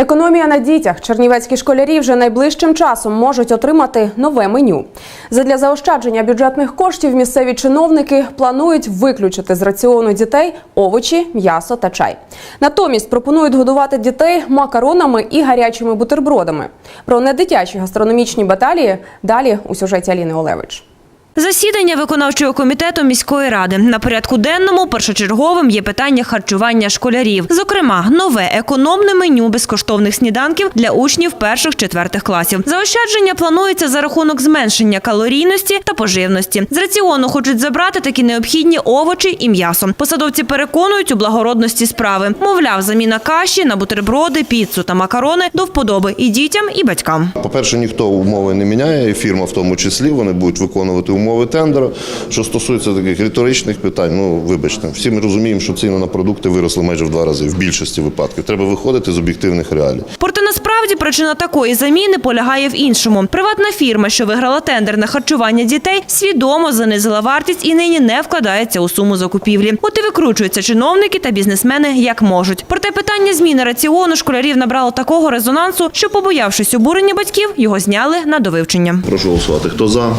Економія на дітях. Чернівецькі школярі вже найближчим часом можуть отримати нове меню. Задля заощадження бюджетних коштів місцеві чиновники планують виключити з раціону дітей овочі, м'ясо та чай. Натомість пропонують годувати дітей макаронами і гарячими бутербродами. Про недитячі гастрономічні баталії далі у сюжеті Аліни Олевич. Засідання виконавчого комітету міської ради на порядку денному першочерговим є питання харчування школярів. Зокрема, нове економне меню безкоштовних сніданків для учнів перших-четвертих класів. Заощадження планується за рахунок зменшення калорійності та поживності. З раціону хочуть забрати такі необхідні овочі і м'ясо. Посадовці переконують у благородності справи. Мовляв, заміна каші на бутерброди, піцу та макарони до вподоби і дітям, і батькам. По-перше, ніхто умови не міняє, і фірма в тому числі, вони будуть виконувати умови тендеру. Що стосується таких риторичних питань, ну вибачте, всі ми розуміємо, що ціни на продукти виросли майже в два рази в більшості випадків. Треба виходити з об'єктивних реалій. Проте насправді причина такої заміни полягає в іншому. Приватна фірма, що виграла тендер на харчування дітей, свідомо занизила вартість і нині не вкладається у суму закупівлі. От і викручуються чиновники та бізнесмени як можуть. Проте питання зміни раціону школярів набрало такого резонансу, що, побоявшись обурення батьків, його зняли на довивчення. Прошу голосувати. Хто за?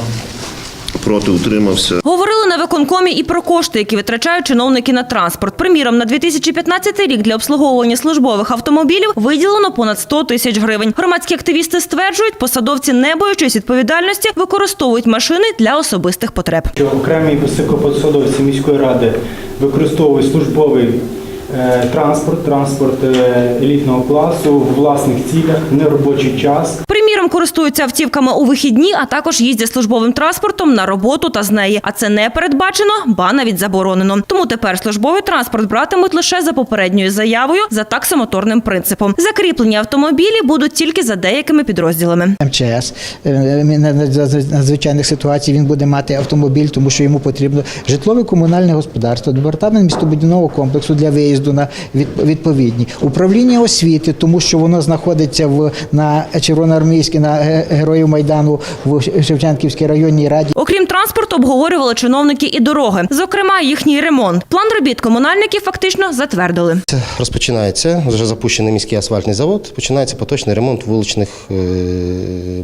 Проти утримався. Говорили на виконкомі і про кошти, які витрачають чиновники на транспорт. Приміром, на 2015 рік для обслуговування службових автомобілів виділено понад 100 тисяч гривень. Громадські активісти стверджують, посадовці, не боючись відповідальності, використовують машини для особистих потреб. що окремі високопосадовці міської ради використовують службовий е, транспорт, транспорт е, елітного класу в власних цілях, в неробочий час. Користуються автівками у вихідні, а також їздять службовим транспортом на роботу та з неї. А це не передбачено, ба навіть заборонено. Тому тепер службовий транспорт братимуть лише за попередньою заявою за таксомоторним принципом. Закріплені автомобілі будуть тільки за деякими підрозділами. МЧС е, на надзвичайних ситуацій він буде мати автомобіль, тому що йому потрібно житлове комунальне господарство, департамент містобудівного комплексу для виїзду на від- відповідні управління освіти, тому що воно знаходиться в на червоноармійській на героїв майдану в Шевченківській районній раді. Окрім транспорту, обговорювали чиновники і дороги, зокрема їхній ремонт. План робіт комунальники фактично затвердили. Розпочинається вже запущений міський асфальтний завод. Починається поточний ремонт вуличних е,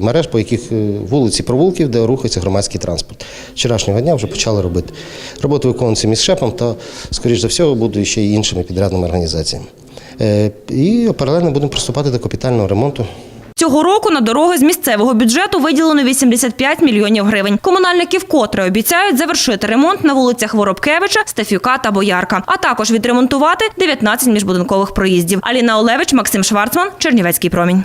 мереж, по яких е, вулиці провулків, де рухається громадський транспорт. Вчорашнього дня вже почали робити. Роботи виконуються міськшепом та, скоріш за все, будуть ще й іншими підрядними організаціями. Е, І паралельно будемо приступати до капітального ремонту Цього року на дороги з місцевого бюджету виділено 85 мільйонів гривень. Комунальники вкотре обіцяють завершити ремонт на вулицях Воробкевича, Стефюка та Боярка, а також відремонтувати 19 міжбудинкових проїздів. Аліна Олевич, Максим Шварцман, Чернівецький промінь.